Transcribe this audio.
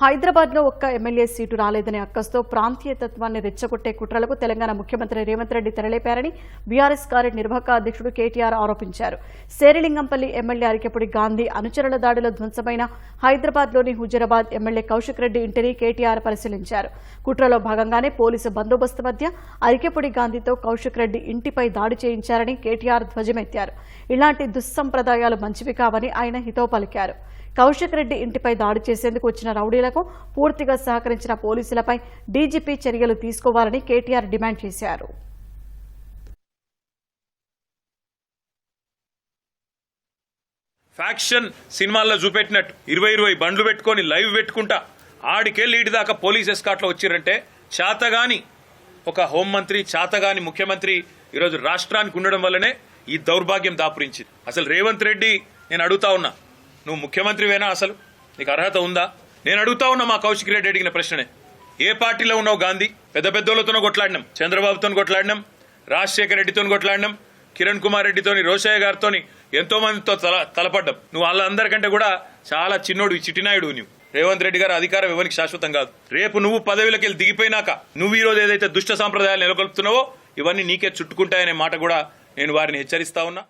హైదరాబాద్లో ఒక్క MLA seat రాలేదనే అక్కస్తో ప్రాంతీయతత్వాన్ని రెచ్చగొట్టే కుట్రలకు తెలంగాణ ముఖ్యమంత్రి రేవంత్ రెడ్డి తెరలేపారని బీఆర్ఎస్ కార్యనిర్వాహక అధ్యక్షుడు కేటీఆర్ ఆరోపించారు. శేరిలింగంపల్లి ఎమ్మెల్యే అరికెపుడి గాంధీ అనుచరుల దాడిలో ధ్వంసమైన హైదరాబాద్లోని హుజరాబాద్ ఎమ్మెల్యే కౌశిక్ రెడ్డి ఇంటిని కేటీఆర్ పరిశీలించారు. కుట్రలో భాగంగానే పోలీసు బందోబస్తు మధ్య అరికెపుడి గాంధీతో కౌశిక్ రెడ్డి ఇంటిపై దాడి చేయించారని కేటీఆర్ ధ్వజమెత్తారు. ఇలాంటి దుస్సంప్రదాయాలు మంచివి కావని ఆయన హితో పలికారు. కౌశిక్ రెడ్డి ఇంటిపై దాడి చేసేందుకు వచ్చిన చర్యలకు పూర్తిగా సహకరించిన పోలీసులపై డీజీపీ చర్యలు తీసుకోవాలని కేటీఆర్ డిమాండ్ చేశారు. ఫ్యాక్షన్ సినిమాల్లో చూపెట్టినట్టు ఇరవై ఇరవై బండ్లు పెట్టుకొని లైవ్ పెట్టుకుంటా. ఆడికెళ్ళి ఇటు దాకా పోలీస్ ఎస్కాట్లో వచ్చారంటే చేతగాని ఒక హోంమంత్రి చేతగాని ముఖ్యమంత్రి ఈరోజు రాష్ట్రానికి ఉండడం వల్లనే ఈ దౌర్భాగ్యం దాపురించింది. అసలు రేవంత్ రెడ్డి నేను అడుగుతా ఉన్నా నువ్వు ముఖ్యమంత్రివేనా అసలు? నీకు అర్హత ఉందా? నేను అడుగుతా ఉన్నా మా కౌశిక్ రెడ్డి అడిగిన ప్రశ్ననే. ఏ పార్టీలో ఉన్నావు గాంధీ? పెద్ద పెద్దోళ్ళతోనూ కొట్లాడినాం. చంద్రబాబుతో కొట్లాడినాం. రాజశేఖర రెడ్డితో కొట్లాడినాం. కిరణ్ కుమార్ రెడ్డితోని రోషయ్య గారితోని ఎంతో మందితో తల తలపడ్డం. నువ్వు వాళ్ళందరికంటే కూడా చాలా చిన్నోడు చిటినాయుడు నువ్వు రేవంత్ రెడ్డి గారి అధికారం ఎవరికి శాశ్వతం కాదు. రేపు నువ్వు పదవిలోకి వెళ్ళి దిగిపోయినాక నువ్వు ఈ రోజు ఏదైతే దుష్ట సాంప్రదాయాలు నెలకొల్పుతున్నావో ఇవన్నీ నీకే చుట్టుకుంటాయనే మాట కూడా నేను వారిని హెచ్చరిస్తా ఉన్నా.